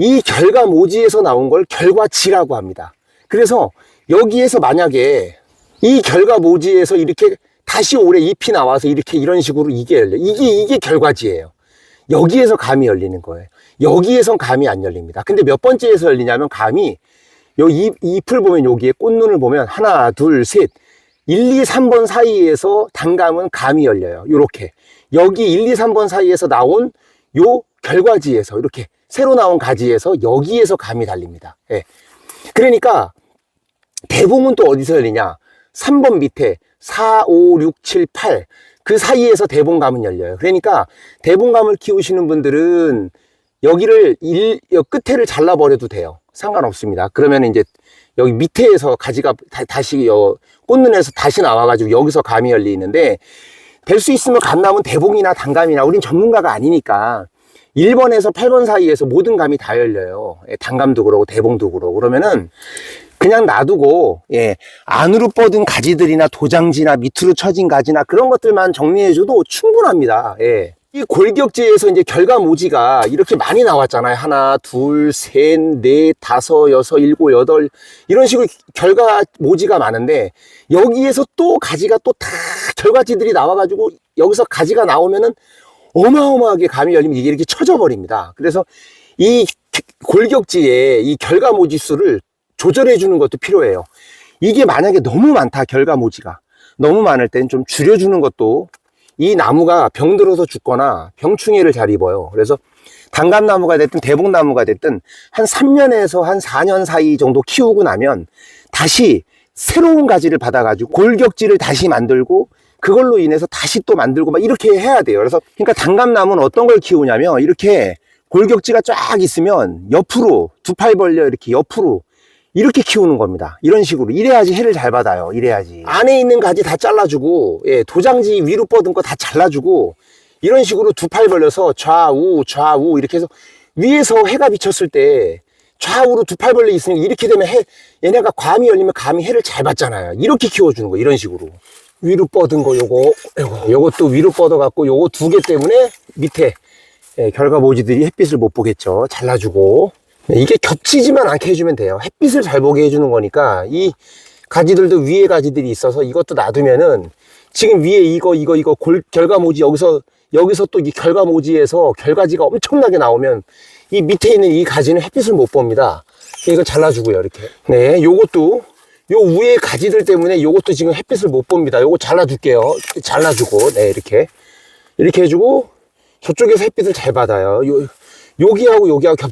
이 결과 모지에서 나온 걸 결과지라고 합니다. 그래서 여기에서 만약에 이 결과 모지에서 이렇게 다시 올해 잎이 나와서 이렇게 이런 식으로 이게 열려. 이게, 이게 결과지예요. 여기에서 감이 열리는 거예요. 여기에선 감이 안 열립니다. 근데 몇 번째에서 열리냐면 감이 요 잎, 잎을 보면 여기에 꽃눈을 보면 하나, 둘, 셋. 1, 2, 3번 사이에서 단감은 감이 열려요. 요렇게. 여기 1, 2, 3번 사이에서 나온 요 결과지에서 이렇게 새로 나온 가지에서 여기에서 감이 달립니다. 예. 그러니까 대봉은 또 어디서 열리냐? 3번 밑에 4, 5, 6, 7, 8. 그 사이에서 대봉감은 열려요. 그러니까 대봉감을 키우시는 분들은 여기를 일, 여 끝에를 잘라버려도 돼요. 상관없습니다. 그러면 이제 여기 밑에에서 가지가 다, 시 여, 꽃눈에서 다시 나와가지고 여기서 감이 열리는데 될 수 있으면 감나무 대봉이나 단감이나 우린 전문가가 아니니까 1번에서 8번 사이에서 모든 감이 다 열려요. 예, 단감도 그러고 대봉도 그러고 그러면은 그냥 놔두고 예, 안으로 뻗은 가지들이나 도장지나 밑으로 처진 가지나 그런 것들만 정리해줘도 충분합니다. 예. 이 골격지에서 이제 결과 모지가 이렇게 많이 나왔잖아요. 하나, 둘, 셋, 넷, 다섯, 여섯, 일곱, 여덟 이런 식으로 결과 모지가 많은데 여기에서 또 가지가 또 다 결과지들이 나와가지고 여기서 가지가 나오면은 어마어마하게 감이 열리면 이게 이렇게 쳐져 버립니다. 그래서 이 골격지에 이 결과 모지 수를 조절해 주는 것도 필요해요. 이게 만약에 너무 많다 결과 모지가 너무 많을 땐 좀 줄여주는 것도 이 나무가 병들어서 죽거나 병충해를 잘 입어요. 그래서 단감나무가 됐든 대봉나무가 됐든 한 3년에서 한 4년 사이 정도 키우고 나면 다시 새로운 가지를 받아가지고 골격지를 다시 만들고 그걸로 인해서 다시 또 만들고 막 이렇게 해야 돼요. 그래서 그러니까 단감나무는 어떤 걸 키우냐면 이렇게 골격지가 쫙 있으면 옆으로 두 팔 벌려 이렇게 옆으로 이렇게 키우는 겁니다. 이런 식으로. 이래야지 해를 잘 받아요. 이래야지. 안에 있는 가지 다 잘라주고, 예, 도장지 위로 뻗은 거 다 잘라주고, 이런 식으로 두 팔 벌려서 좌우, 좌우, 이렇게 해서 위에서 해가 비쳤을 때 좌우로 두 팔 벌려 있으니까 이렇게 되면 해, 얘네가 감이 열리면 감이 해를 잘 받잖아요. 이렇게 키워주는 거, 이런 식으로. 위로 뻗은 거, 요거, 요거, 요것도 위로 뻗어 갖고, 요거 두 개 때문에 밑에, 예, 결과 모지들이 햇빛을 못 보겠죠. 잘라주고. 네, 이게 겹치지만 않게 해주면 돼요. 햇빛을 잘 보게 해주는 거니까 이 가지들도 위에 가지들이 있어서 이것도 놔두면은 지금 위에 이거 이거 이거 골, 결과 모지 여기서 여기서 또 이 결과 모지에서 결과지가 엄청나게 나오면 이 밑에 있는 이 가지는 햇빛을 못 봅니다. 이거 잘라주고요 이렇게. 네, 요것도 요 위에 가지들 때문에 요것도 지금 햇빛을 못 봅니다. 요거 잘라줄게요. 잘라주고 네 이렇게 이렇게 해주고 저쪽에서 햇빛을 잘 받아요. 요 여기하고 여기하고 겹치면